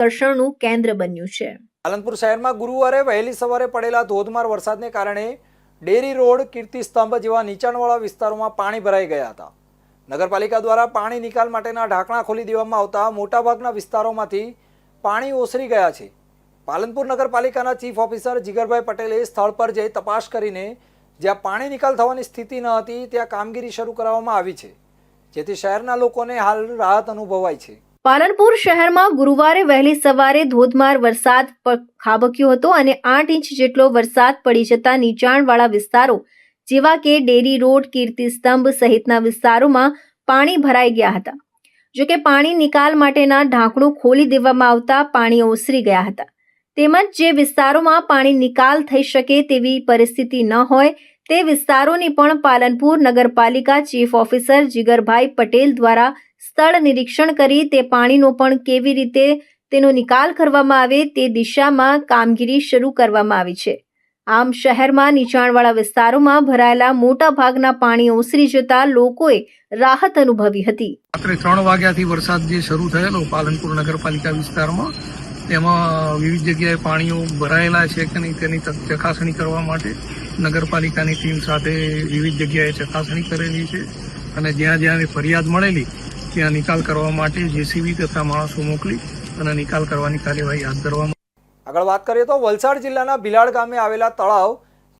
આકર્ષણનું કેન્દ્ર બન્યું છે. પાલનપુર શહેરમાં ગુરુવારે વહેલી સવારે પડેલા ધોધમાર વરસાદને કારણે ડેરી રોડ, કીર્તિ સ્તંભ જેવા નીચાણવાળા વિસ્તારોમાં પાણી ભરાઈ ગયા હતા. નગરપાલિકા દ્વારા પાણી નિકાલ માટેના ઢાંકણા ખોલી દેવામાં આવતા મોટાભાગના વિસ્તારોમાંથી પાણી ઓસરી ગયા છે. પાલનપુર નગરપાલિકાના ચીફ ઓફિસર જીગરભાઈ પટેલે સ્થળ પર જઈ તપાસ કરીને જ્યાં પાણી નિકાલ થવાની સ્થિતિ ન હતી, ત્યાં કામગીરી શરૂ કરવામાં આવી છે, જેથી શહેરના લોકોને હાલ રાહત અનુભવાય છે. પાલનપુર શહેરમાં ગુરુવારે વહેલી સવારે ધોધમાર વરસાદ ખાબક્યો હતો અને આઠ ઇંચ જેટલો વરસાદ પડી જતા નીચાણવાળા વિસ્તારો જેવા કે ડેરી રોડ, કીર્તિ સ્તંભ સહિતના વિસ્તારોમાં પાણી ભરાઈ ગયા હતા. જોકે પાણી નિકાલ માટેના ઢાંકણું ખોલી દેવામાં આવતા પાણી ઓસરી ગયા હતા. તેમજ જે વિસ્તારોમાં પાણી નિકાલ થઈ શકે તેવી પરિસ્થિતિ ન હોય તે વિસ્તારોની પણ પાલનપુર નગરપાલિકા ચીફ ઓફિસર જીગરભાઈ પટેલ દ્વારા સ્થળ નિરીક્ષણ કરી તે પાણીનો પણ કેવી રીતે તેનો નિકાલ કરવામાં આવે તે દિશામાં કામગીરી શરૂ કરવામાં આવી છે. આમ શહેરમાં નીચાણવાળા વિસ્તારોમાં ભરાયેલા મોટા ભાગના પાણી ઓસરી જતા લોકોએ રાહત અનુભવી હતી. રાત્રે ત્રણ વાગ્યાથી વરસાદ જે શરૂ થયેલો પાલનપુર નગરપાલિકા વિસ્તારમાં તેમાં વિવિધ જગ્યાએ પાણીઓ ભરાયેલા છે કે નહીં તેની ચકાસણી કરવા માટે નગરપાલિકાની ટીમ સાથે વિવિધ જગ્યાએ ચકાસણી કરેલી છે અને જ્યાં જ્યાં ફરિયાદ મળેલી, ત્યાં નિકાલ કરવા માટે જેસીબી તથા માણસો મોકલી અને નિકાલ કરવાની કાર્યવાહી હાથ ધરવામાં આગળ વાત કરીએ તો વલસાડ જિલ્લાના ભિલાડ ગામે આવેલા તળાવ